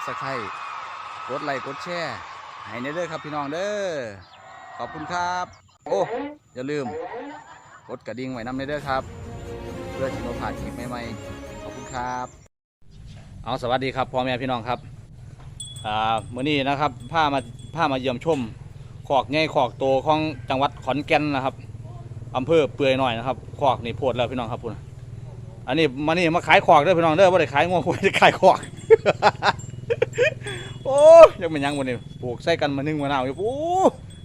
ับสไครต์กดไลค์กดแชร์ให้ในเด้อครับพี่น้องเด้อขอบคุณครับ โอ้อย่าลืมกดกระดิ่งไว้นำในเด้อครับ เพื่อที่เราผ่านคลิปใหม่ๆขอบคุณครับ เอาสวัสดีครับพ่อแม่พี่น้องครับอ่ามื้อนี้นะครับพามาพามาเยี่ยมชมขอกใหญ่ขอกโตของจังหวัดขอนแก่นนะครับอำเภอเปื่อยหน่อยนะครับขอกนี่โพดแล้วพี่น้องครับพุ่นอันนี้มานี่มาขายขอกเด้อพี่น้องเด้อบ่ได้ขายงวควายได้ขายขอก โอ้ยยังเป็นหยังบ่นี่ปลูกใส่กันมานึ่งมะนาวอยู่โอ้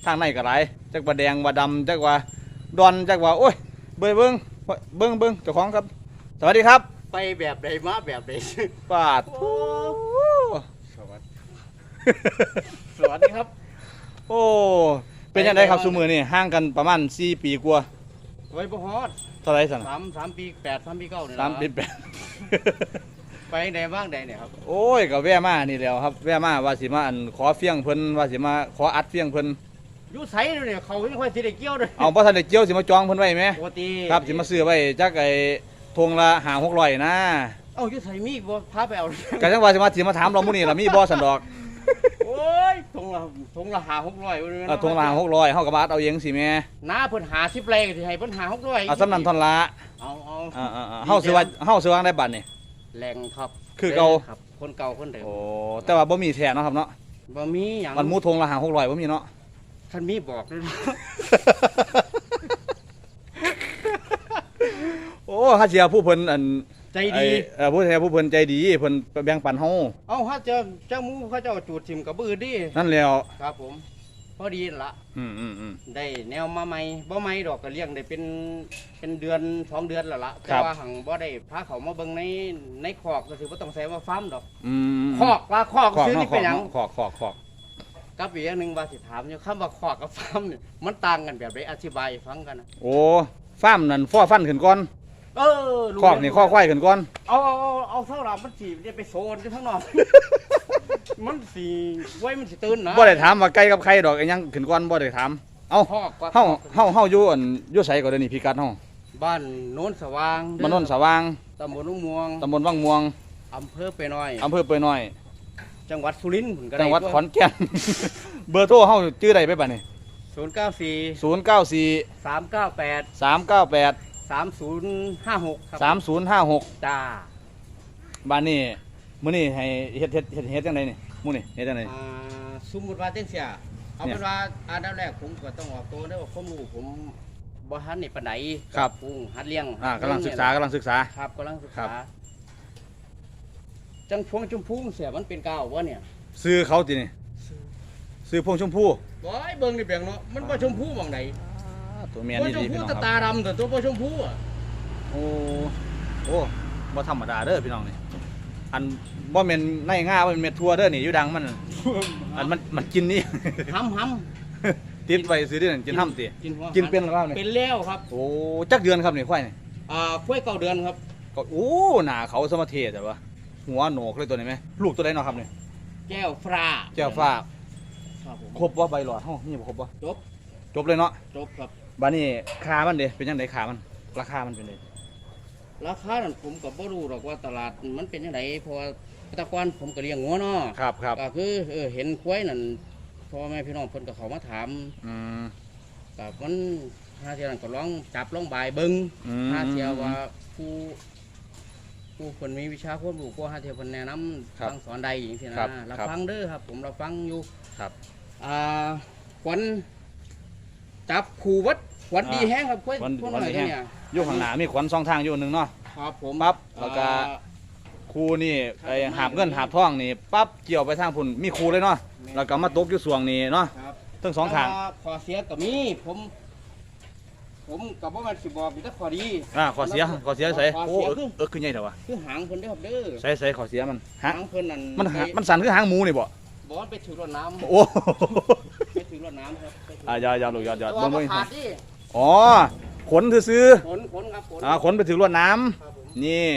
ทางในก็หลายจักว่าแดงว่าดำจักว่าดอนจักว่าโอ้ยเบิ่งเบิ่งเบิ่งเบิ่งเจ้าของครับ สวัสดีครับ ไปแบบใดมาแบบใดปาดโอ้สวัสดีสวัสดีครับ โอ้เป็นยังไงครับซุมือนี่ห่างกันประมาณ4ปีกว่าไว้บ่ฮอดเท่าไหรสั่นสามสามปีแปดสามปีเก้าเนี่ยสามปีแปด ไปไหนบ้างใดเนี่ยครับโอ้ยก็แว่มานี่แหล้วครับ แว่มาว่าสิมาอันขอเฟี้ยงเพิ่นว่าสิมาขออัดเฟี้ยงเพิ่นอยู่ไสเนี่ยเขาไม่ค่อยสิได้เกี่ยวเลยเอาบ่ทันได้เกี่ยวสิมาจองเพิ่นไว้ไหมปกติครับสิมาซื้อไว้จักไอ้ทงละ5 600นะเอ้าอยู่ไสมีบ่พาไปเอาก็จังว่าสิมาสิมาถามเรามื้อนี้ล่ะมีบ่สันดอกโอ้ยทงละทงละหาหกร้อยเออทงละ600เฮาก็มาอัดเอาเองสิแม่น้าเพิ่นหาสิบแรงสิให้เพิ่นหาหกร้อยเอาสำนันทอนละเอาเอาอ่าๆๆเฮาสิว่าเฮาสิว่าได้บัดนี่ แรงครับคือเก่า ครับ คนเก่าคนเดิมโอ้แต่ว่าบ่มีแท้เนาะครับเนาะบ่มีหยังมันหมูทงละ5 600บ่มีเนาะ คันมีบอกด้วยนะโอ้ฮัเจียผู้เพิ่นอันใจดี ไอ้เออผู้แทนผู้เพิ่นใจดีเพิ่นแบ่งปันเฮาเอ้าถ้าเจอเจ้าหมูเขาเจ้าจูดทิมกับบือดินั่นแล้วครับผม พอดีนั่นละอืมอืมอืม ได้แนวมาใหม่บ่ใหม่ดอกก็เลี้ยงได้เป็นเป็นเดือนสองเดือนแล้วละคแต่รับ ว่าหังบ่ได้พาเขามาเบิ่งในในคอกก็คือบ่ต้องใส่ว่าฟาร์มดอกอืมคอกว่าคอกขอกซื้อเนาะนี่ขเป็อนกหยังเนาะขอกขอกขอก กับอีกอย่างหนึงว่าสิถามอยู่คำว่าคอกกับฟาร์มนี่มันต่างกันแบบใดอธิบายให้ฟังกันนะโอ้ฟาร์มนั่นฟ้อฟันขึ้นก่อนเออรู้ขอกนี่ข้อควายขึ้นก่อน เอาเอาเอาเอาเท่าไหร่มันสิได้ไปโซนอยู่ข้างนอก มันสิไว้มันสิตื่นนะบ่ได้ถามว่าไก่กับไข่ดอกอีหยังขึ้นก่อนบ่ได้ถาม เอ้าคอกกับเฮาเฮาเฮาอยู่อันอยู่ไสก็เดี๋ยวนี้พิกัดเฮาบ้านโน้นสว่างบ้านโนนสว่างตำบลนุ่งม่วงตำบลวังม่วงอำเภอเปน้อยอำเภอเปื่อยน้อย จังหวัดสุรินทร์ผมก็จังหวัดขอนแก่น เบอร์โทรเฮาชื่อใดไปบัดนี้ศูนย์เก้าสี่094 สามเก้าแปด398 สามศูนย์ห้าหกครับ3056จ้าบ้านนี้ มื้อนี้ให้เฮ็ดเฮ็ดเฮ็ดเฮ็ดจังไดนี่มื้อนี้เฮ็ดจังได อ่าสมมติว่าเต้นเสียเอาเนี่ยเป็นว่าอันดับแรกผมก็ต้องออกตัวได้ว่าความรู้ผมบ่ทันนี่ปานใดครับ ปรุงหัดเลี้ยงอ่ากำลังศึกษากำลังศึกษา ครับกำลังศึกครัษาบ จังพวงชมพูเสียมันเป็นก้าววะเนี่ยซื้อเขาตินี่ซื้อพวงชมพู่บ่ไอ้เบิ่งนี่เปียงเนาะมันบ่ชมพูหม่องใดตัวเมียบ่นี่ชมดีพูพี่น้องแตาคตารับดำแต่ตัวบ่ชมพูอะโอ้โอ้บ่ธรรมดาเด้อพี่น้องนี่อัน บ่แม่นในง่าบ่แม่นเม็ดทั่วเด้อนี่อยู่ดังมันอันมันมันกินนี่หำหติดไว้ซื้อเด้อกินห้ำติำกินหัวกินเป็นหรือเปล่าเนี่ยเป็นแล้วครับโอ้จักเดือนครับนี่ควายนี่อ่าคุ้วยเก่าเดือนครับก็โอ้หน้าเขาสมเทศแต่ว่าหัวโหนกเลยตัวนี้ไหมลูกตัวใดเนาะครับนี่แก้วฟ้าแก้วฟ้าครับผมครบบ่ใบหลอดเฮามีบ่ครบบ่จบจบเลยเนาะจบครับบัดนี้ค่ามันเด้เป็นจังไดค่ามัน ราคามันเป็นไดราคานั้นผมก็บ่รู้หรอกว่าตลาดมันเป็นยังไงเพราะว่าแตะกอนผมก็เลี้ยงงัวเนาะครับครับก็คือเออเห็นควายนั่นพ่อแม่พี่น้องเพิ่นก็เขามาถามอืมก็มันหาเที่ยนั้นก็ลองจับลองบายเบิ่งอืมหาเที่ยวว่าผู้ผู้คนมีวิชาความรู้กว่าหาเที่ยวเพิ่นแนะนำครับทางสอนใดอย่างซี่นะครับรับครับฟังเด้อครับ ผมรับฟังอยู่ครับ อ่าขวัญจับขู่วัดขวัญอ่าดีแห้งครับควายขวัญพวกขวัญน้อยดีแฮงเนี่ยอยู่ข้างหน้ามีขวัญสองทางอยู่หนึงเนาะ ครับผมปั๊บแล้วก็ อ่า ครูนี่ไอ้ครับหาบเงินหาบทองนี่ปั๊บเกี่ยวไปทางพุ่นมีครูเลยเนาะแล้วก็มาตกอยู่สวงนี่เนาะครับทั้งสองข้างแต่ว่าขอเสียก็มีผม ผมกับว่ามันสิบอกมีแต่ขอดีอ่าขอเสียขอเสียใส่ขอโอ้เสียเอิกคือเอิกคือใหญ่เถอะวะคือหางเพิ่นเด้อครับเด้อใส่ใส่ขอเสียมันฮะหางเพิ่นนั่นมันหาไปมันสั่นคือหางหมูนี่บ่บอกว่าไปถือรถน้ำโอ้ไปถือรถน้ำครับไปถือ่ายาวยาวลูกยาวยาวแต่เบิ่ว่างเบิ่งขาดดิอ๋อขนซื้อขนขนครับขนๆอ่าขนไปถึงรวดน้ำ ครับผมนี่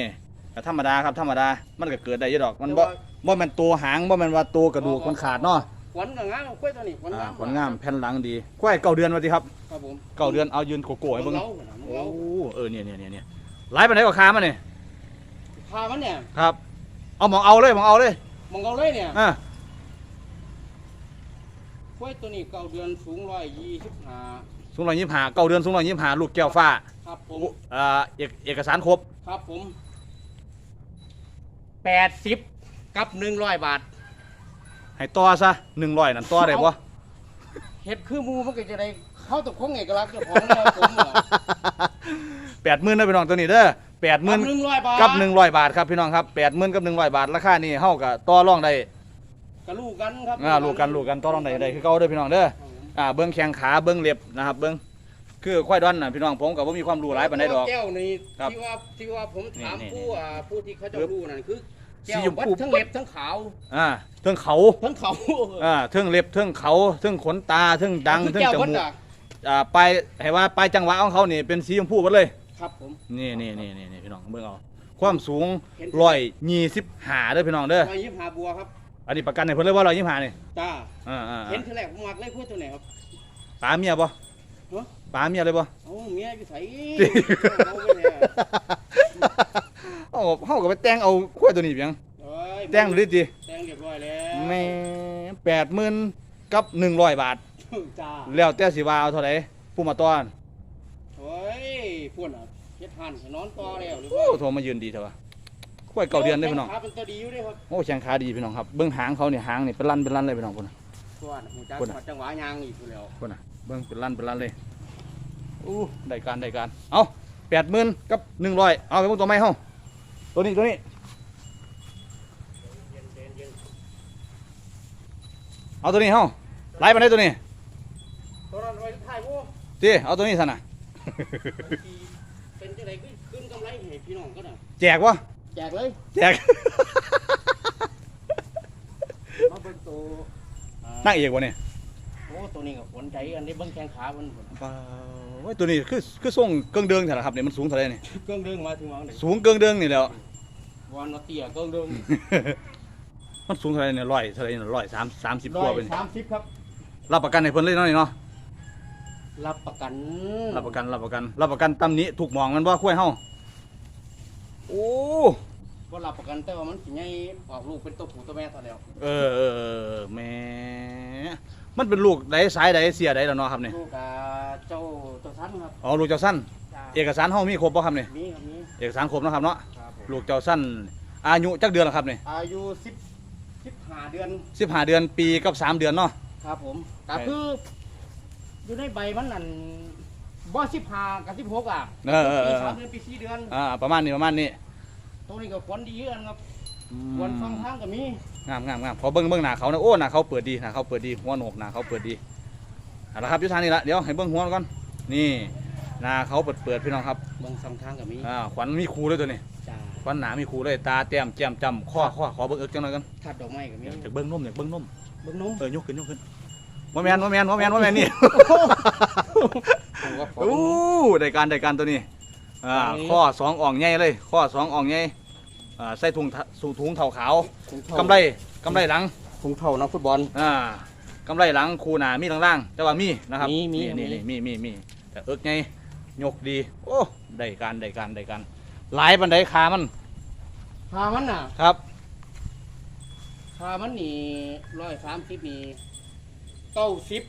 ก็ธรรมดาครับธรรมดามันก็เกิดได้อยี่ดอกมันแต่บ่ว่าบ่แม่นตัวหางบ่แม่นว่าตัวกระดูกมันขาดเนาะขนก็งามกล้วยตัวนี้ขนามอ่างขนงามแผ่นหลังดีกล้วยเก้าเดือนว่าติครับครับผมเก้าเดือนเอายืนโกโก้ให้เบิ่งเล้าเโอ้ล้าเออเนี่ยเนี่ยเนี่ยเนี่ยหลายปานไหนก็ค้ามันนี่พามันเนี่ยครับ เอาหมองเอาเลยหมองเอาเลยมองเอาเลยเนี่ยอ่ากล้วยตัวนี้เก้าเดือนสูงร้อยยี่สิบห้าสูงร้อยยี่สิบห้าเก้าเดือนสูงร้อยยี่สิบห้าลูกแก้วฟ้าครับผมอ่าเอกเอกสารครบครับผม แปดสิบกับหนึ่งร้อยบาท ให้ต่อซะหนึ่งร้อยนั่นต่อได้ปะเห็ดคือหมูมันก็จะได้เข้าตกคงเอกลักษณ์เจ้าของแล้วผมอะแปดหมื่นได้พี่น้องตัวนี้เด้อแปดหมื่นหนึ่งร้อยบาทกับหนึ่งร้อยบาทครับพี่น้องครับแปดหมื่นกับหนึ่งร้อยบาทราคานี่เท่ากับต่อรองได้กับลูกกันครับอ่าลูกกันลูกกันต่อรองได้ได้คือเก่าเด้อพี่น้องเด้อครับผมอ่าเบิ้งแข้งขาเบิ้งเล็บนะครับเบิ้ง คือควายดอนน่ะพี่น้องผมกับว่ามีความรู้หลายปานใดดอก แก้วนี่ครับที่ว่าที่ว่าผมถามนี่นี่ผู้อ่าผู้ที่เขาจะครับรู้นั่นคือแก้สีวชมวัดพู ทั้งเล็บทั้งขาวอ่าเทิงเขาทั้งเขาอ่าเทิงเล็บเทิงเขาเทิงขนตาเทิงดังคือเทิงแก้วจวัดมูกอะอ่าปลายให้ว่าปลายจังหวะของเขานี่เป็นสีชมพูหมดเลย ครับผม นี่นี่นี่นี่นี่พี่น้องเบิ่งเอาความสูงเห็น ร้อยยี่สิบห้าเด้อพี่น้องเด้อร้อยยี่สิบห้าบัวครับอันนี้ประกันให้เพิ่นเลยว่าร้อยยี่สิบห้านี่จ้าอ่าอ่าเห็นทีแรกผมมักเลยพูดตัวไหนครับปลาเมียบ่ฮะ ปลาเมียเลยบ่เอ้าเมียอยู่ไสติเอาไปเลยอะเอาเฮาก็ไปแต่งเอาควายตัวนี้เพียงเอ้ยแต่งดูดิติแต่งเรียบร้อยแล้วแม่แปดหมื่นกับหนึ่งร้อยบาท จ้าแล้วแต่สิว่าเอาเท่าไหร่ผู้มาต้อนเฮ้ยพูดอะเฮ็ดหันให้นอนต่อแล้วหรือโอ้ว่าโทรมายืนดีเถอะวะควายเก่าเดือนได้อพี่น้อง ขาเป็นตัวดีอยู่เด้ครับโอ้แข้งขาดีพี่น้องครับเบิ่งหางเขาเนี่ยหางนี่เป็นลั่นเป็นลั่นเลยพี่น้องพุ่นน่ะตัวน่ะหูจักพูดน่ะจังหวะยางอีกอยู่แล้วพุ่นน่ะเบิ่งเป็นลั่นเป็นลั่นเลย อู้ได้การได้การ เอาแปดหมื่นกับหนึ่งร้อยเอาไปพวกตัวไม้เฮาตัวนี้ตัวนี้เย็นเย็นเย็นเอาตัวนี้เฮาไล่ไปได้ตัวนี้ตัวนั้นไว้ถ่ายพวกตีเอาตัวนี้ซะน่ะเป็นจังไดขึ้นขึ้นกำไรให้พี่น้องก็น่ะแจกวะแจกเลยแจกมาเบิ่งตัวอ่านั่งเอกวะเนี่ยโอ้ตัวนี้ก็ขนใจอันนี้เบิ่งแข้งขามันพุ่น โอ้ยตัวนี้คือคือส่งเกิงเดิงเถอะล่ะครับเนี่ยมันสูงเท่าไหรนี่เครื่องดึงมาถึงวางไหนสูงเกิงเดิงนี่แหล้ววันละเตี้ยเครื่องดึงมันสูงเท่าไหรเนี่ยร้อยเท่าไหรเนี่ยร้อยสามสามสิบกร้อว่ายเป็นสามสิบครับ รับประกันให้เพิ่นเลยเนาะนี่เนาะรับประกันรับประกันรับประกันรับประกันตำหนี้ถูกหมองมันว่าคุ้ยเฮาโอ้ก็รับประกันแต่ว่ามันสิใหญ่ออกลูกเป็นตัวผู้ตัวแม่เท่าแล้วเออเออเออแหม่ มันเป็นลูกใดสายใดเสียใดแล้วเนาะครับเนี่ยลูกกับเจ้าเจ้าทันครับอ๋อลูกเจ้าสั้น จ้าเอกสารเฮามีครบป่ะครับเนี่ยมีครับมีเอกสารครบเนาะครับเนาะครับผมลูกเจ้าสั้น อายุจักเดือนแล้วครับเนี่ยอายุสิบสิบห้าเดือนสิบห้าเดือนปีกับสามเดือนเนาะ ครับผมก็ใช่คืออยู่ในใบมันนั่นบ่สิบห้ากับสิบหกอะเออเออเอปีอสามเดือนปีสี่เดือน อ่าประมาณนี้ประมาณนี้ตรงนี้ก็ควรดีเยอะครับอืมควรฟังทางก็มี งามงามงามพอเบิ้งเบิ้งหน้าเขานะโอ้หน้าเขาเปิดดีหน้าเขาเปิดดีหัวโหนกหน้าเขาเปิดดีเอาละครับอยุทธานี่ละเดี๋ยวให้เบิ้งหัวก่อนนี่หน้าเขาเปิดเปิดพี่น้องครับเบิ่งฟังทางก็มีอ่าขวัญมีครูด้วยตัวนี้จ้าขวัญหนามีครูเลยตาแต้มแจ่มจำข้อข้อขอเบิ้งเอิกจังหน่อยกันทัดดอกไม้ก็มีอยากเบิ้งนมอยากเบิ้งนมเบิ่งนมเออยกขึ้นยกขึ้นว่าแมนว่าแมนว่าแมนว่าแมนนี่ผมว่าขออู้ได้การได้การตัวนี้อ่าอันนี้ข้อสองอ่องใหญ่เลย ข้อสองอ่องใหญ่ อ่าใส่ถุงทะสูถุงเท่าขาวถุงเท่ากำไรกำไรหลังถุงเท่านักฟุตบอล อ่ากำไรหลังคูหนามีล่างๆแต่ว่ามีนะครับมีมีนี่มีนี่มีมีมีแต่เอิกไงยกดี โอ้ได้การได้การได้การหลายบันไดขามันพามันน่ะครับพามันนี่ร้อยสามสิบนี่เก้าสิบ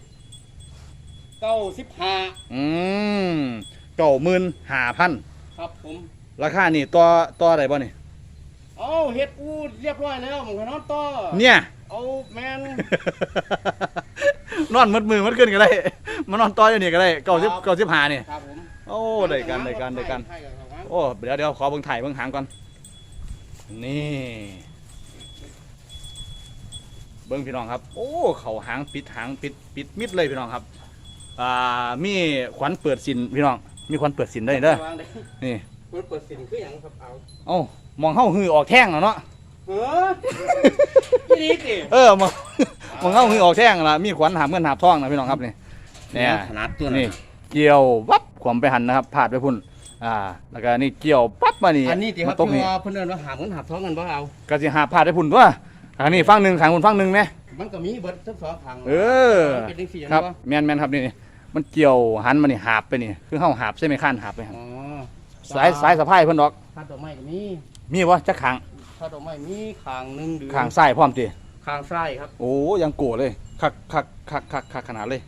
เก้าสิบห้าอืมเก้าหมื่นห้าพันครับผมราคานี่ต่อต่อได้บ่นี่ เอาเฮ็ดอูเรียบร้อยแล้วมันก็นอนต่อเนี่ย เอาแมน นอนมัดมือมัดขึ้นก็ได้ มานอนต่ออยู่นี่ก็ได้เก้าสิบครับเก้าสิบห้านี่ครับผมโอ้ได้การได้การได้การใช่ครับครับโอ้เดี๋ยวเดี๋ยวขอเบิ่งถ่ายเบิ่งหางก่อน นี่ เบิ่งพี่น้องครับ โอ้ เขาหางปิดหางปิดปิดมิดเลยพี่น้องครับ อ่า มีขวัญเปิดสินพี่น้อง มีขวัญเปิดสินได้เด้อ วางได้นี่ เปิดเปิดสินคือหยังครับเอาเอ้ามองเฮาหือออกแท่งแล้วเนาะเฮ้อยี่ดีสิเออมองมองเฮาหือออกแท่งแล้วมีขวัญหาบเงินหาบทองนะพี่น้องครับนี่เนี่ยขนาดตัวนี่เกี่ยววับขวมไปหันนะครับพาดไปพุ่น อ่า แล้วก็นี่เกี่ยวปั๊บมานี่อันนี้ที่คมารับตรงที่นี้ว่าเพิ่นเอิ้นว่าหาเงินหาท้องกันบ่เอาก็สิหาพาดไปพุ่นตัวทางนี้ฟังหนึ่งขางพุ่นฟังหนึ่งไหม มันก็มีเบิดทั้งสองทางเออ มันเป็นจังซี่ครับเนาะแมนแมนครับนี่นี่มันเกี่ยวหันมานี่หาบไปนี่ คือเฮาหาบใช่ไหมข้านหาบไปหั่นอ๋อ สายสายสะพายเพิ่นดอกพัดดอกไม้ก็มีมีวะจักขังถ้าดอกไม้มีขางหนึ่งเดือนข้างซ้ายพร้อมติขางซ้ายครับโอ้ยังโกรธเลยคักคักคักคักคักขนาดเลย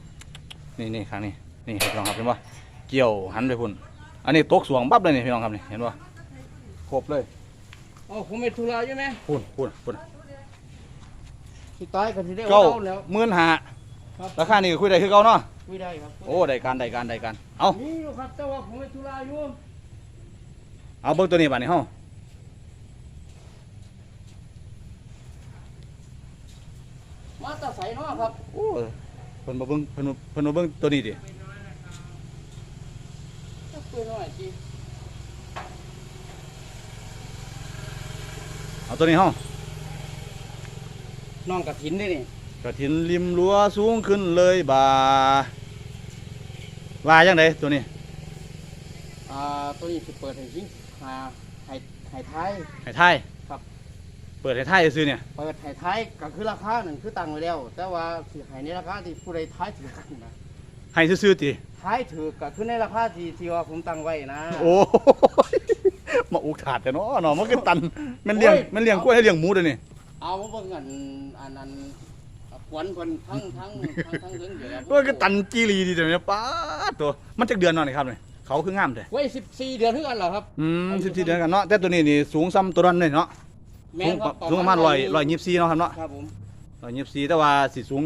นี่นี่ข้างนี้นี่ครับพี่น้องครับเห็นปะเกี่ยวหันไปพุ่นอันนี้ตกสวงบับเลยนี่พี่น้องครับนี่เห็นปะครบเลยอ๋อผมเป็นธุระใช่ไหมพุ่นพุ่นพุ่นสุดท้ายก็สิได้เก้าเอาแล้วหมื่นห้าครับราคานี่ก็คุยได้คือเก่าเนาะไม่ได้ครับโอ้ได้การได้การได้การเอามีอยู่ครับแต่ว่าผมเป็นธุระอยู่ เอาเบิ่งตัวนี้บัดนี้เฮามาแตาใสเนาะครับโอ้เพิ่นมาเบิ่งเพิ่นมาเพิ่นมาเบิ่งตัวนี้ดิจักเปื่อยหน่อยจีเอาตัวนี้เฮาน้องกระถินนี่นี่กระถินริมรั้วสูงขึ้นเลยบ่าว่าจังไดตัวนี้อ่าตัวนี้สิเปิดให้ยิง หาให้ให้ท้ายให้ทายครับ เปิดให้ทายซื้อเนี่ย เปิดให้ท้ายก็คือราคาหนึ่งคือตั้งไว้แล้ว แต่ว่าสิให้ในราคาที่ผู้ใดท้ายถือกันนะให้ซื้อๆติท้ายถือก็คือในราคาที่ที่ว่าผมตั้งไว้นะ โอ้ยมาอุกถาดแต่เนาะเนาะมันก็ตันแมันเลี้ยงโอ้ยแมันเลี้ยงกล้วยให้เลี้ยงหมูเด้อนี่ เอามาเบิ่งอันอันอันขวัญคนทั้งทั้งทั้งทั้งถึงอยู่แล้วมันก็ตันจีรีดีแต่เนี่ยป้าดตัว มันจักเดือนเนาะนี่ครับนี่ เขาคืองามแท้ไว้สิบสี่เดือนเท่ากันเหรอครับอืม14เดือนกันเนาะแต่ตัวนี้นี่สูงซ้ำตัวนั้นเลยเนาะแม่สูงนครับสูงประมาณ100 124เนาะครับเนาะครับผม124แต่ว่าสิสูง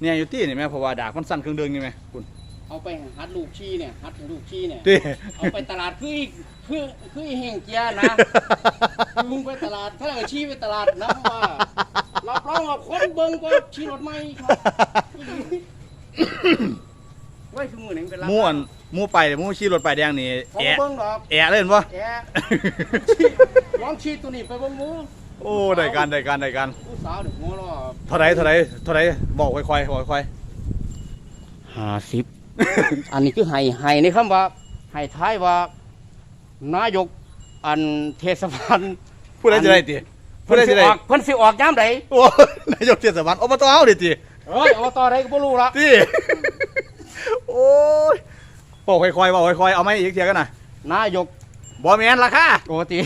เนี่ยอยู่ที่นี่แม่เพราะว่าดากมันสั้นครึ่งเดือนนี่แม่คุณเอาไปหัดลูกชี้เนี่ยหัดให้ลูกชี้เนี่ยติเอาไปตลาดคืออีกคือคืออีแห่งเกียร์นะลุงไปตลาดถ้าเราชี้ไปตลาดนะว่ารับรองว่าคนเบิ่งก็ชี้รถไม่ครับไว้คือมือหนึ่งเป็นหมู่อัน หมู่ไปหมู่ขี่รถไปายแดงนี่ผมแอะเบิ่งดอกแอะเล่นบ่แอะลองชี้ตัวนี้ไปเบิ่งหมูโอ้ได้การได้การได้การผู้สาวเด็กหัวล้อเท่าไรเท่าไรเท่าไรบอกค่อยๆบอกค่อยห้าสิบอันนี้คือไห้ไห้ในคำว่าไห้ท้ายว่า นายกอันเทศบาลๆผู้ใดจะได้ติผู้เพิ่นใดสิจะได้ออกเพิ่นสิออกยามใดโอ้นายกเทศบาลอบตเฮาดิติเอ้ยอบตใดก็บ่รู้ละติโอ้ย บอกค่อยๆบอกค่อยๆเอาไหมอีกเทียกันน่ะนายกบ่แม่นราคาปกติ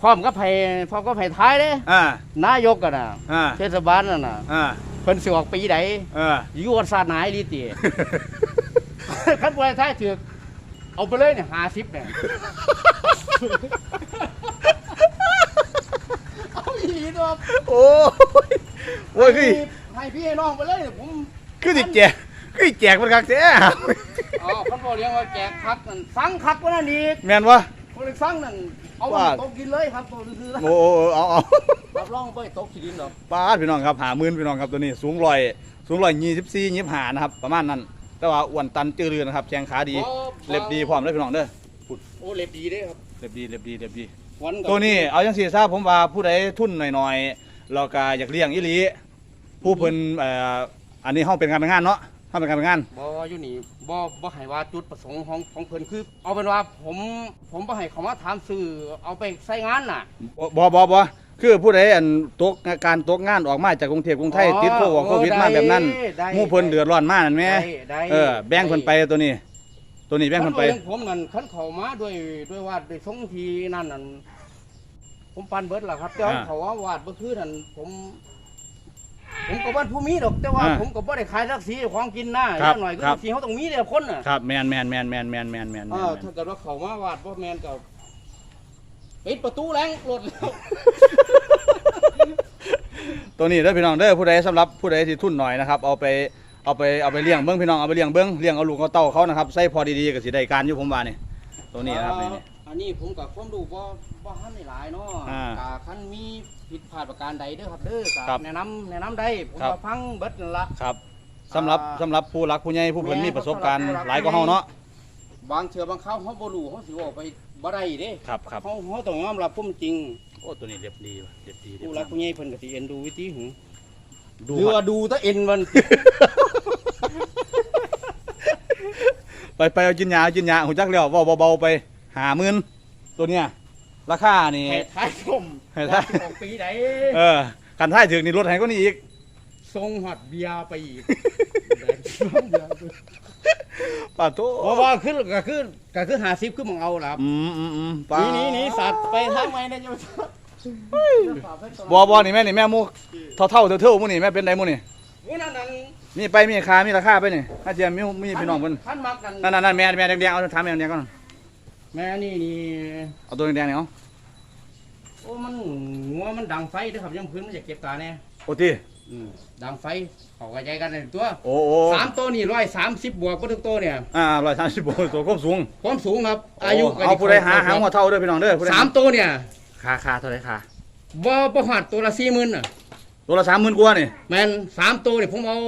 พร้อมกับไผพร้อมกับไผท้ายเด้อ่านายกกันน่ะอ่าเทศบาลนั่นน่ะอ่าเพิ่นสิออกปีใดเอออยู่วันศาสตร์ไหนลีติคันบ่ได้ท้ายถือเอาไปเลยเนี่ย50เนี่ยเอาอีหลีตัวโอ้ยโอ้ยคือให้พี่ให้น้องไปเลยเนี่ยผมคือสิแจกคือสิแจกมันคักแท้ อ๋อเขาบอกเรียกว่าแจกคักนั่นสั่งคักกว่านั่นอีกแม่นวะ คนเลยสั่งนั่นเอาว่า ตกกินเลยครับตัวซื้อๆโอ้โอ้โอ้เอาเอารับรองไปตกขี้ดินดอกป้าดพี่น้องครับหาหมื่นพี่น้องครับตัวนี้สูงร้อยสูงร้อยยี่สิบสี่ยี่สิบห้านะครับประมาณนั้น แต่ว่าอ้วนตันจืดเรือนะครับแข้งขาดีบ่เล็บดีพร้อมเลยพี่น้องเด้อโอ้เล็บดีเด้ครับเล็บดีเล็บดีเล็บดี วันกับตัวนี้เอาจังสีทราบผมว่าผู้ใดทุนหน่อยๆเราก็อยากเลี้ยงอีหลีผู้เพิ่นเอ่ออันนี้ห้องเป็นการเป็นงานเนาะ ห้องเป็นการเป็นงานบ่อยู่นี่บ่บ่ให้ว่าจุดประสงค์ของของเพิ่นคือ เอาเป็นว่าผมผมบ่ให้เขามาถามซื้อเอาไปใช้งานน่ะบ่บ่บ่คือผู้ใดอันตกการตกงานออกมาจากกรุงเทพกรุงไทยอ๋อติดโควิดโควิดได้มาแบบนั้นได้หมู่เพิ่นเดือดร้อนมากนั่นแหม่ได้ได้ เออแบ่งเพิ่นไปตัวนี้ ตัวนี้แบ่งเพิ่นไป คัว่าผมนั่นคันเข้ามาด้วยด้วยวาดด้วยทรงทีนั่นนั่นผมปันเบิดล่ะครับแต่ว่าอ่า เขาว่าวาดบ่คือนั่นผม ผมก็บ่ผู้มีดอกแต่ว่าอ่าผมก็บ่ได้ขายสักสีของกินนะครับอย่างหน่อยก็ครับ สีเขาต้องมีแต่คนน่ะครับแมนแมนแมนแมนแมนแมนแมนเออถ้าเกิดว่าเขามาวาดบ่แม่นก็ปิดประตูแรงรถแล้ว ตัวนี้เด้อพี่น้องเด้อผู้ใดสำหรับผู้ใดที่ทุนหน่อยนะครับเอาไปเอาไปเอาไปเลี้ยงเบิ้งพี่น้องเอาไปเลี้ยงเบิ้งเลี้ยงเอาลูกเอาเต้าเขานะครับใส่พอดีๆก็สิได้การอยู่ผมว่านี่ตัวนี้นะครับนี่นี่อันนี้ผมกับความรู้บ่บ่ทันได้หลายเนาะอ่าก็คันมี ผิดพลาดประการใดเด้อครับเด้อก็ครับแนะนำแนะนำได้ผมครับ ก็ฟังเบิดนั่นละ ครับสำหรับอ่าสำหรับผู้รักผู้ใหญ่ผู้เพิ่นแม่มีประสบการณ์สำหรับ หลายกว่าเฮาเนาะบางเทื่อบางคราวเฮาบ่รู้เฮาสิเว้าไปบ่ได้เด้ครับครับเฮาเฮาต้องยอมรับความจริงโอ้ตัวนี้เรียบดีว่ะเรียบดีเรียบผู้รักผู้ใหญ่เพิ่นก็สิเอ็นดูวิธีหึดูหรือว่าดูแตะเอ็นมัน ไปไปเอากินยาเอากินยาหูจักแล้วเว้าเบาๆไปหาหมื่นตัวเนี้ย ราคานี่ให้ท้ายส้มให้ท้าย ของปีใดเออกันท้ายถึงนี่ลดให้ก็นี่อีก ทรงฮอดเบียร์ไปอีกปาโตเพราะว่าขึ้นก็ขึ้นก็คือ50คือหมองเอาล่ะครับอืมอืมอืมปาหนีหนีหนีสัตว์ไปทางไหนเนี่ยเจ้าบัวบัวนี่แม่นี่แม่หมูเท่าเท่าเท่าเท่าหมูนี่แม่เป็นไดหมูนี่หมูนั่นนั่นมีไปมีคามีราคาไปนี่ถ้าเจียมีมีพี่น้องเพิ่นขันมักกันนั่นนั่นนั่นแม่แม่แดงๆเอาถามแม่แดงๆก่อน แม่นี่นี่เอาตัวแดงๆนี่เอาโอ้มันงัวมันดังไฟเด้อครับยังพื้นมันจะเก็บตาแน่โอ้ตีอืมดังไฟเขากระจายกันในตัวโอ้โอ้สามตัวนี่ร้อยสามสิบบวกก็ทุกตัวเนี่ยอ่าร้อยสามสิบตัวความสูงความสูงครับ อายุโเอาผู้ใดหาหาหัวเท่าเด้อพี่น้องเด้อผู้ใดสามตัวเนี่ยคาคาเท่าไหรคาบ่ประหัดตัวละสี่หมื่นอะตัวละสามหมื่นกว่านี่แมนสามตัวเนี่ยผมเอา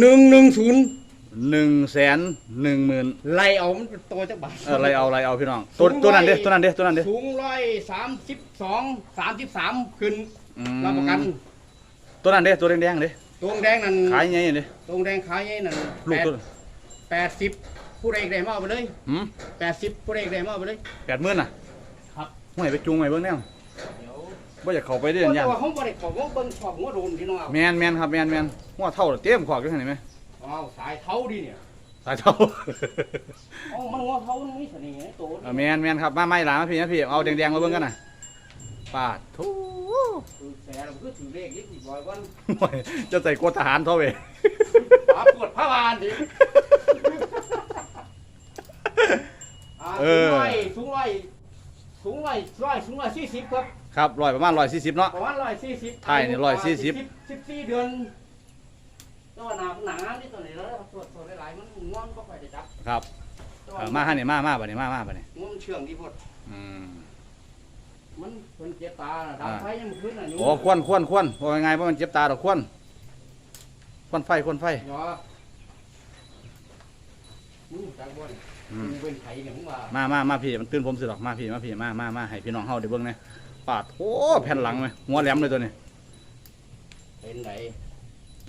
หนึ่งหนึ่งศูนย์ หนึ่งแสนหนึ่งหมื่นไล่เอามันเป็นตัวจักบาท เอออะไรเอาอะไรเอาพี่น้องตัวตัวนั้นเด้ตัวนั้นเด้ตัวนั้นเด้สูงร้อยสามสิบสองสามสิบสามขึ้นอืมรับประกันตัวนั้นเด้ตัวแดงๆเด้ตัวแดงนั่นขายยังไงเด้ตัวแดงขายนั่นลูกตัวแปดสิบผู้ใดได้มาเอาไปเลยหืมแปดสิบผู้ใดได้มาเอาไปเลย แปดหมื่นน่ะครับ ห่วยไปจูงไว้เบิ่งแนวเดี๋ยวบ่อยากเข้าไปเด้อแต่ยันว่าเขาบ่ได้ของเขาเบิ่งชอบหัวโดนพี่น้องเอาแมนแมนครับแมนแมนหัวเท่าเต็มขวากอยู่หั่นนี่แม่ เอาสายเท้าดิเนี่ยตายเท่าเอามันหัวเท้ามันมีเสน่ห์ในตัวเออแมนแมนครับมาไม่หลามาพี่มาพี่เอาแดงๆมาเบิ่งกันน่ะปาดทูคือแสเราคือถือเลขนิดบ่อยวันห่วยจะใส่กวดทหารเท่าเว้ยปาปวดพระบานดิาสูงร้อยสูงร้อยสูงร้อยร้อยสูงร้อยสี่สิบครับครับร้อยประมาณ140เนาะ ประมาณร้อยสี่สิบไทยนี่140 สิบสี่เดือน ตัวหนาหนานี่ตัวไหนแล้วตรวจตรวจหลายๆมันง่วงก็ค่อยได้จับครับแต่เอว่าอมาหั่นนี่มามาบัดนี้มามาบัดนี้ง่วงเชื่องดีพดอืมมันเป็นเจ็บตาน่ะดาวไฟยังขึ้นอะอยู่โอ้ควนควนควนว่าไงว่ามันเจ็บตาดอกควนควนไฟควนไฟยอมึงจักบ่นอืมมึงเป็นไผเนี่ยมึงว่ามามามาพี่มันตื่นผมสิดอกมาพี่มาพี่มามามาให้พี่น้องเฮาได้เบิ่งแหน่ปาดโอ้แผ่นหลังไหมหัวแหลมเลยตัวนี้เป็นไหน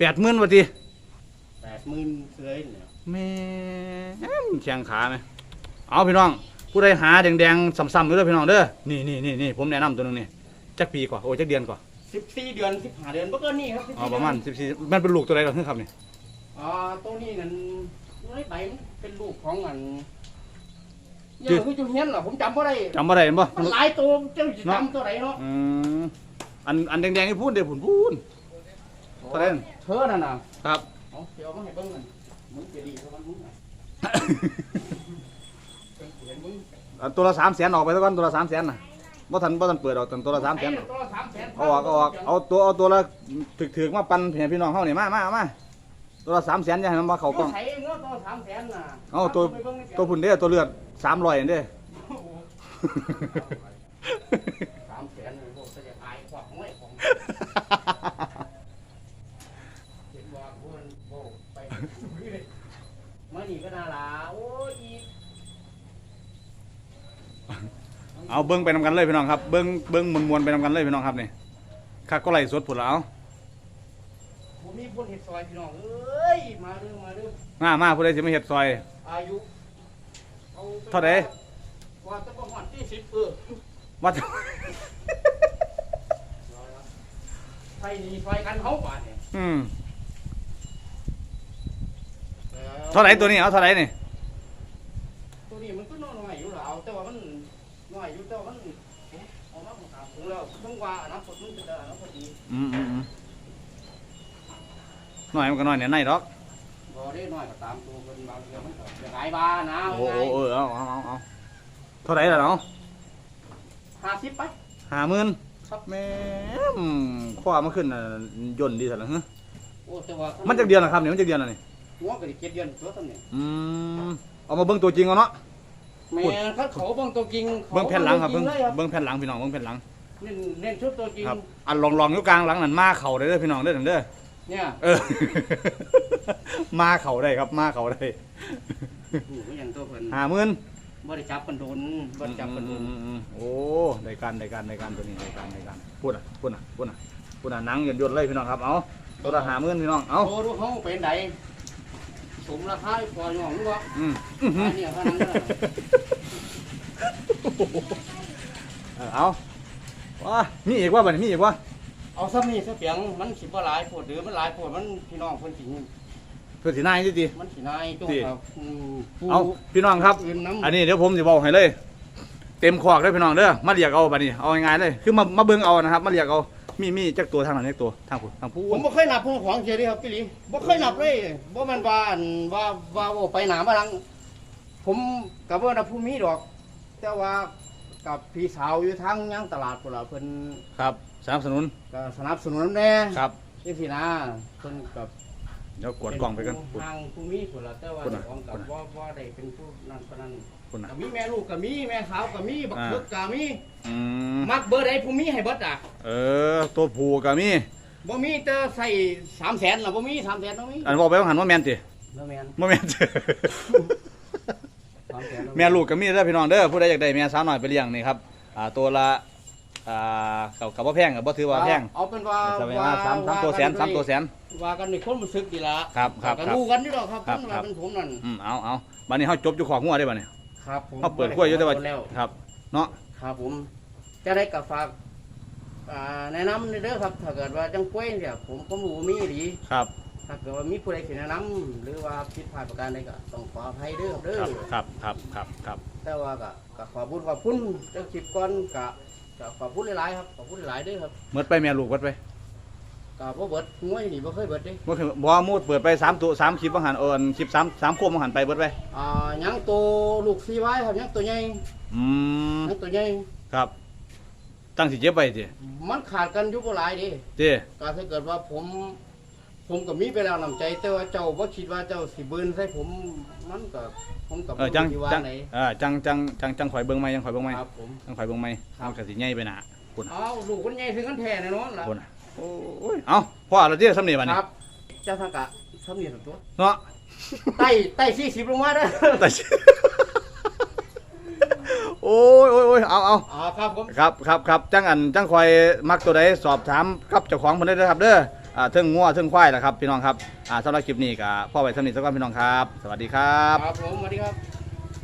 80,000ว่าติ แปดหมื่นเสือเนี่ยแม่มแข้งขาไหมเอาพี่น้อง ผู้ใดหาแดงๆซ้ำๆอยู่เด้อพี่น้องเด้อนี่นี่นี่นี่ผมแนะนำตัวหนึงนี่จักปีกว่าโอ้จักเดือนกว่าสิบสี่เดือนสิบห้าเดือนบ่เกินนี่ครับ14เอาประมาณ14มันเป็นลูกตัวใดหรอครับนี่อ่าตัวนี้นั่นน้อยไปมันเป็นลูกของอันชื่ยัองคือจุเฮียนเหรอผมจำบ่ได้จำบ่ได้เห็นบ่มันหลายตัวเจ้าสิจำตัวไหนเนาะอืมอันอันแดงๆนี่พูดเด้อพุ่นพูนตัวไหนเธอน่ะน่ะครับ เอาเดี๋ยวเอามาให้เบิ่งกันมึงจะดีเท่ามันมึงน่ะเห็นมึงอันตัวละ300,000ออกไปซะก่อนตัวละ300,000น่ะบ่ทันบ่ทันเปิดออกตั้งตัวละ300,000ตัวละ300,000เอาออกเอาออกเอาตัวเอาตัวละถึกๆมาปันให้พี่น้องเฮานี่มามามาตัวละ300,000อย่าให้มันมาเข้ากล้องใช้เงินตัว300,000น่ะเอาตัวไปเบิ่งในแปลงตัวพุ่นเด้อตัวเลือด300อันเด้อสามแสนเลยพวกจะตายขวากไม่ของเห็นว่าพวกมันโบกไป มานี่ก็นาลาโอ้ยอีกเอาเบิ้งไปนำกันเลยพี่น้องครับเบิ้งเบิ้งมวนๆไปนำกันเลยพี่น้องครับนี่คักก็ไล่สดผุดแล้วผมมีคนเห็ดซอยพี่น้องเอ้ยมาเด้อมาเด้อมามาผู้ใดสิมาเฮ็ดซอย อายุอไปเท่าใด ว่าจะประมาณที่สิบเออว่าไฟนี่ไฟกันเขาป่านเนี่ยอืม เท่าไหร่ตัวนี้เอาเท่าไหร่นี่ตัวนี้มันก็น้อยอยู่แล้วแต่ว่ามันน้อยอยู่แต่ว่ามันเอามาของสามถุงแล้วต้องว่าอนาคตมันจะได้อนาคตดีอืมอืมอืมหน่อยมันก็น้อยเนี่ยในดอกบ่ได้น้อยก็ตามตัวเป็นบางเทื่อมันก็จะหลายบ้านนะโอ้โอ้เออเอาเอาเอาเอาเท่าไหร่ล่ะเนาะห้าสิบไปห้าหมื่นครับแม่มคว้ามาขึ้นน่ะย่นดีสันละฮะโอ้แต่ว่ามัมันจักเดือนละครับนี่มันจักเดือนละนี่ หัวก็ได้เจ็ดเดือนตัวตำเนี่ยอืมเอามาเบิ้งตัวจริงเอาเนาะ แม่เขาเขาเบิ่งตัวจริงขาเบิ้งแผ่นหลังครับตัเบิ้วงจเลยครับเบิ้งแผ่นหลังพี่น้องเบิ้งแผ่นหลังเน้นเน้นชุดตัวจริงครับอันลองลองอยู่กลางหลังนั่นมาเข่าได้เด้อพี่น้องเด้อเด้อเนี่ยเออ มาเข่าได้ครับมาเข่าได้โอ้โหอย่างตัวเพิ่นห้าหมื่นบ่ได้จับกันโดนบ่ได้จับกันโดนอืมอืมอืมโอ้ได้การได้การได้การตัวนี้ได้การได้การพูดอะพูดอะพูดอะพูดอะหนังหยดหยดๆเลยพี่น้องครับเอาตัวละห้าหมื่นพี่น้องเอาโอ้ดูเขาเป็นได สมราคาพอหย่องหรือว่าอืมอื้อหืออันนี้เท่านั้นเด้อเออเอาว้ามีอีกว่าบัดนี้มีอีกว่าเอาซ้ำนี่ซะเปียงมันสิบ่หลายโพดหรือมันหลายโพดมันพี่น้องเพิ่นสิเพื่อสีนายดิมันสินายจุกสิ ครับอืมผู้ เอาพี่น้องครับ อื่นน้ำ อันนี้เดี๋ยวผมจะบอกให้เลย เต็มขอกเลยพี่น้องเด้อมาเรียกเอาบัดนี้เอาง่ายๆเลยคือมามาเบิ่งเอานะครับ มาเรียกเอา มีมีจักตัวทางนั้นจักตัวทางผู้ทางผู้ผมบ่เคยนับพวกของเสียเดิครับพี่หลีบ่เคยนับเลยบ่แมันว่าอันว่าว่าโอ้ไปหนามาทางผมกับว่านับผู้มีดอก แต่ว่ากับพี่สาวอยู่ทางย่างตลาดพุ่นล่ะเพิ่นครับสนับสนุนก็สนับสนุนแน่ครับจังซี่นะเพิ่นกับเดี๋ยวกดกล้องไปกันเป็ทางผู้มีพุ่นล่ะแต่ว่าพุ่นน่ะ เจ้าของกับพุ่นน่ะว่าว่าได้เป็นผู้นั้นปานนั้น คุณนะ ก็มีแม่ลูกก็มีแม่สาวก็มีบักอ่า เบิกก็มีอืมมักเบอร์ใดผู้มีให้เบิดอะเออ ตัวผู้ก็มี บ่มีแต่ใส่300,000ล่ะบ่มี300,000บ่มีอันบอกไปว่าหันว่าแม่นติบ่แม่นบ่แม่นติ300,000แม่ลูกก็มีเด้อพี่น้องเด้อผู้ใดอยากได้แม่สาวน้อยไปเลี้ยงนี่ครับอ่าตัวละอ่ากับกับบ่แพงกับบ่ถือว่าแพงเอาเป็นว่าสมัยว่าสามสามตัวแสนสามตัวแสน ว่ากันในคนรู้สึกดีละครับครับก็ครับรู้กันนี่ดอกครับครับคนครัว่าบเป็นผมนั่นอืมเอาเอาบัดนี้เฮาจบอยู่ขอกหัวได้บัดนี้ ครับผมเฮาเปิดกล้วยอยู่แต่ว่าแล้วครับ เนาะครับผม จะได้กับฝากอ่าแนะนำในเด้อครับถ้าเกิดว่าจังกล้วยเนี่ยผมผมรู้ว่ามีดี ครับถ้าเกิดว่ามีผู้ใดสิแนะนำหรือว่าผิดพลาดประการใดก็ต้องขออภัยเด้อครับเด้อ ครับครับครับครับครับแต่ว่าก็ก็ขอบคุณขอบคุณเจ้าคลิปก่อนก็ก็ขอบคุณหลายๆครับขอบคุณหลายๆเด้อครับ เมิดไปแม่ลูกเมิดไป ก็บ่เบิดงวยนี่บ่เคยเบิดเด้บ่คือบ่มูดเปิดไปสามตัวสามคลิปบ่หันเอิ้นคลิปสามสามโคมบ่หันไปเบิดไปอ่ายังตัวลูกซีไว้ครับยังตัวใหญ่อืมยังตัวใหญ่ครับ ตั้งสิเจ็บไว้ติมันขาดกันอยู่บ่หลายเดิติก็ถ้าเกิดว่าผม ผมก็มีไปแล้วน้ำใจ แต่ว่าเจ้าบ่คิดว่าเจ้าสิบืนใส่ผมมันก็ผมก็เอบ่อจังรู้สิว่าจังไหนเออจังจังจังจังข่อยเบิ่งใหม่จังข่อยเบิ่งใหม่ครับผม จังข่อยเบิ่งใหม่ครับ มันก็สิใหญ่ไปหน้าพุ่นเอาลูกคนใหญ่ถึงกันแท้แน่นอนล่ะพุ่นน่ะ โอ้ยเอ้าพ่อเราติสำนีบัดนี้ครับ เจ้าทางกะสำเนียงตัวเนาะใต้ใต้40ลงมาเด้อแต่โอ้ยโอ้ยโอ้ยเอาเอาอ๋อครับผม ครับครับครับจังอันจังคอยมักตัวใดสอบถามกับเจ้าของเพิ่นได้เด้อครับเด้ออ่าเทิงงัวเทิงควายนะครับพี่น้องครับอ่าสำหรับคลิปนี้ก็พ่อไว้สำนิทสักวันพี่น้องครับ สวัสดีครับ ครับผมสวัสดีครับ